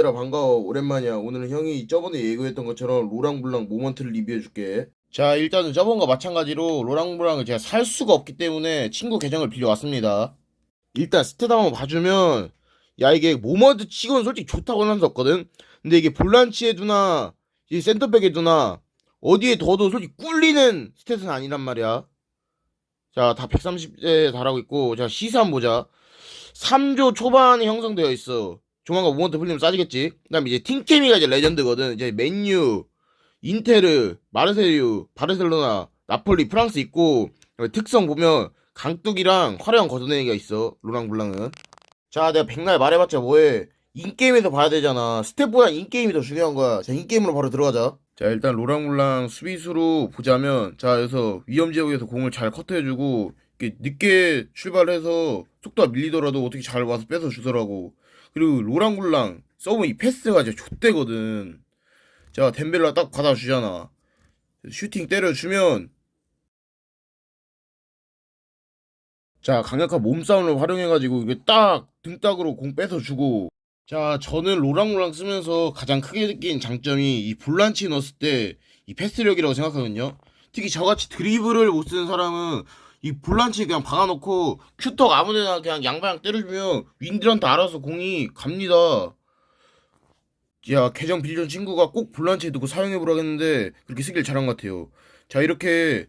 얘들아 반가워. 오랜만이야. 오늘은 형이 저번에 예고했던 것처럼 로랑블랑 모먼트를 리뷰해줄게. 자 일단은 저번과 마찬가지로 로랑블랑을 제가 살 수가 없기 때문에 친구 계정을 빌려왔습니다. 일단 스탯 한번 봐주면 야 이게 모먼트 치고는 솔직히 좋다고는 할 수 없거든? 근데 이게 볼란치에 두나 이 센터백에 두나 어디에 둬도 솔직히 꿀리는 스탯은 아니란 말이야. 자 다 130에 달하고 있고 자 시세 한번 보자. 3조 초반에 형성되어 있어. 조만간 모먼트 풀리면 싸지겠지. 그 다음에 이제 팀케미가 이제 레전드거든. 이제 맨유, 인테르, 마르세유, 바르셀로나, 나폴리, 프랑스 있고 특성 보면 강뚝이랑 화려한 걷어내기가 있어. 로랑 블랑은. 자, 내가 백날 말해봤자 뭐해. 인게임에서 봐야 되잖아. 스텝보다 인게임이 더 중요한 거야. 자, 인게임으로 바로 들어가자. 자, 일단 로랑블랑 수비수로 보자면, 자, 여기서 위험 지역에서 공을 잘 커트해주고, 이렇게 늦게 출발해서 속도가 밀리더라도 어떻게 잘 와서 뺏어 주더라고. 그리고 로랑블랑 서브 이 패스가 진짜 좆대거든. 자, 덴벨라 딱 받아주잖아. 슈팅 때려주면 자, 강력한 몸싸움을 활용해가지고 이게 딱 등딱으로 공 뺏어주고 자, 저는 로랑블랑 쓰면서 가장 크게 느낀 장점이 이 볼란치 넣었을 때 이 패스력이라고 생각하거든요. 특히 저같이 드리블을 못 쓰는 사람은 이 볼란치 그냥 박아놓고 큐턱 아무데나 그냥 양방향 때려주면 윈들한테 알아서 공이 갑니다. 야 계정 빌려준 친구가 꼭 볼란치에 두고 사용해보라 했는데 그렇게 쓰길 잘한 것 같아요. 자 이렇게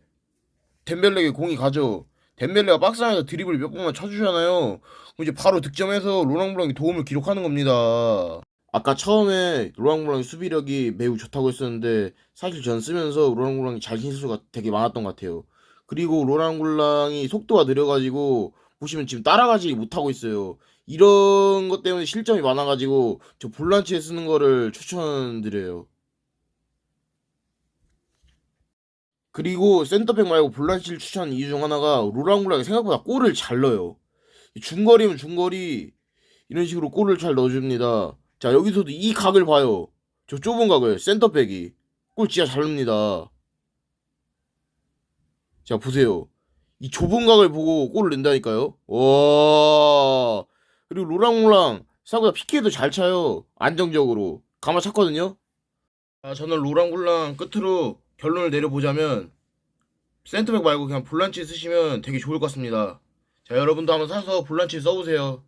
덴벨레에게 공이 가죠. 덴벨레가 박스 안에서 드리블 몇 번만 쳐주잖아요. 이제 바로 득점해서 로랑블랑이 도움을 기록하는 겁니다. 아까 처음에 로랑블랑의 수비력이 매우 좋다고 했었는데 사실 전 쓰면서 로랑블랑이 잘 실수가 되게 많았던 것 같아요. 그리고 로랑블랑이 속도가 느려가지고 보시면 지금 따라가지 못하고 있어요. 이런 것 때문에 실점이 많아가지고 저 볼란치에 쓰는 거를 추천드려요. 그리고 센터백 말고 볼란치를 추천한 이유 중 하나가 로랑블랑이 생각보다 골을 잘 넣어요. 중거리면 중거리 이런 식으로 골을 잘 넣어줍니다. 자 여기서도 이 각을 봐요. 저 좁은 각을 센터백이 골 진짜 잘 넣습니다. 자 보세요. 이 좁은 각을 보고 골을 넣는다니까요. 와 그리고 로랑블랑 생각보다 PK도 잘 차요. 안정적으로 가마 찼거든요. 아 저는 로랑블랑 끝으로 결론을 내려보자면 센터백 말고 그냥 볼란치 쓰시면 되게 좋을 것 같습니다. 자 여러분도 한번 사서 볼란치 써보세요.